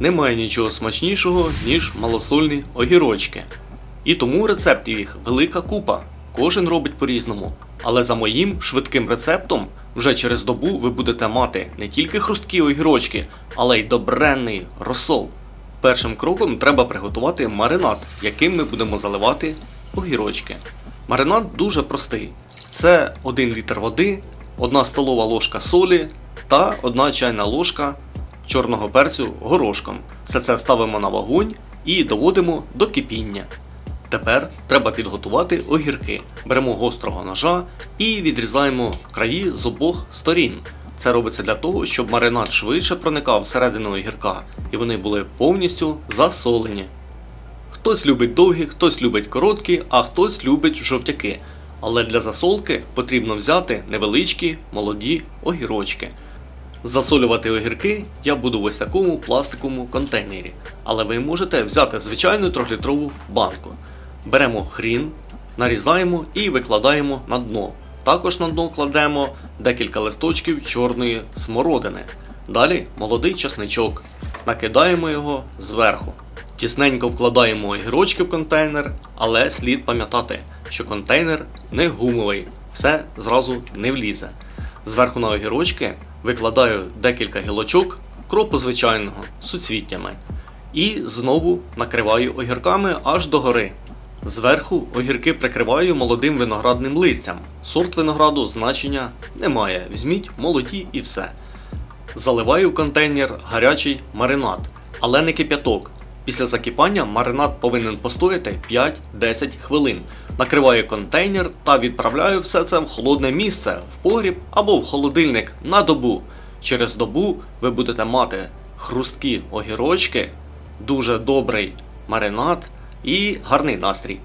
Немає нічого смачнішого, ніж малосольні огірочки. І тому рецептів їх велика купа. Кожен робить по-різному. Але за моїм швидким рецептом вже через добу ви будете мати не тільки хрусткі огірочки, але й добренний розсол. Першим кроком треба приготувати маринад, яким ми будемо заливати огірочки. Маринад дуже простий. Це 1 літр води, 1 столова ложка солі та 1 чайна ложка чорного перцю горошком. Все це ставимо на вогонь і доводимо до кипіння. Тепер треба підготувати огірки. Беремо гострого ножа і відрізаємо краї з обох сторін. Це робиться для того, щоб маринад швидше проникав всередину огірка і вони були повністю засолені. Хтось любить довгі, хтось любить короткі, а хтось любить жовтяки. Але для засолки потрібно взяти невеличкі молоді огірочки. Засолювати огірки я буду в ось такому пластиковому контейнері, але ви можете взяти звичайну трьохлітрову банку. Беремо хрін, нарізаємо і викладаємо на дно. Також на дно кладемо декілька листочків чорної смородини. Далі молодий чесничок. Накидаємо його зверху. Тісненько вкладаємо огірочки в контейнер, але слід пам'ятати, що контейнер не гумовий, все зразу не влізе. Зверху на огірочки викладаю декілька гілочок кропу звичайного суцвіттями. І знову накриваю огірками аж до гори. Зверху огірки прикриваю молодим виноградним листям. Сорт винограду значення немає. Візьміть молоді і все. Заливаю в контейнер гарячий маринад, але не кип'яток. Після закипання маринад повинен постояти 5-10 хвилин. Накриваю контейнер та відправляю все це в холодне місце, в погріб або в холодильник на добу. Через добу ви будете мати хрусткі огірочки, дуже добрий маринад і гарний настрій.